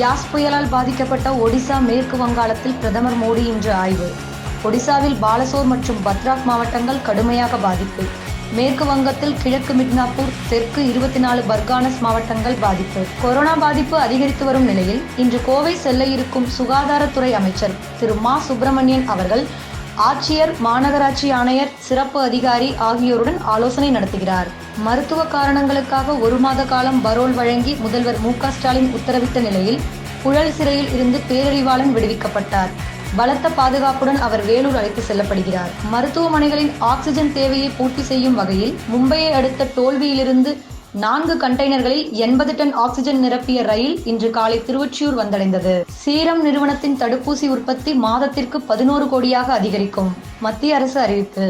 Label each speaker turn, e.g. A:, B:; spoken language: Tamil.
A: யாஸ் புயலால் பாதிக்கப்பட்ட ஒடிசா மேற்கு வங்காளத்தில் பிரதமர் மோடி இன்று ஆய்வு. ஒடிசாவில் பாலசோர் மற்றும் பத்ராக் மாவட்டங்கள் கடுமையாக பாதிப்பு. மேற்கு வங்கத்தில் கிழக்கு மிட்னாப்பூர் தெற்கு இருபத்தி நாலு பர்கானஸ் மாவட்டங்கள் பாதிப்பு. கொரோனா பாதிப்பு அதிகரித்து வரும் நிலையில் இன்று கோவை செல்ல இருக்கும் சுகாதாரத்துறை அமைச்சர் திரு மா சுப்பிரமணியன் அவர்கள் ஆட்சியர் மாநகராட்சி ஆணையர் சிறப்பு அதிகாரி ஆகியோருடன் ஆலோசனை நடத்துகிறார். மருத்துவ காரணங்களுக்காக ஒரு மாத காலம் பரோல் வழங்கி முதல்வர் மு ஸ்டாலின் உத்தரவிட்ட நிலையில் புழல் சிறையில் இருந்து பேரறிவாளன் விடுவிக்கப்பட்டார். பலத்த பாதுகாப்புடன் அவர் வேலூர் அழைத்து செல்லப்படுகிறார். மருத்துவமனைகளின் ஆக்சிஜன் தேவையை பூர்த்தி செய்யும் வகையில் மும்பையை அடுத்த டோல்வியிலிருந்து நான்கு கண்டெய்னர்களில் எண்பது டன் ஆக்சிஜன் நிரப்பிய ரயில் இன்று காலை திருவொற்றியூர் வந்தடைந்தது. சீரம் நிறுவனத்தின் தடுப்பூசி உற்பத்தி மாதத்திற்கு பதினோரு கோடியாக அதிகரிக்கும் மத்திய அரசு அறிவிப்பு.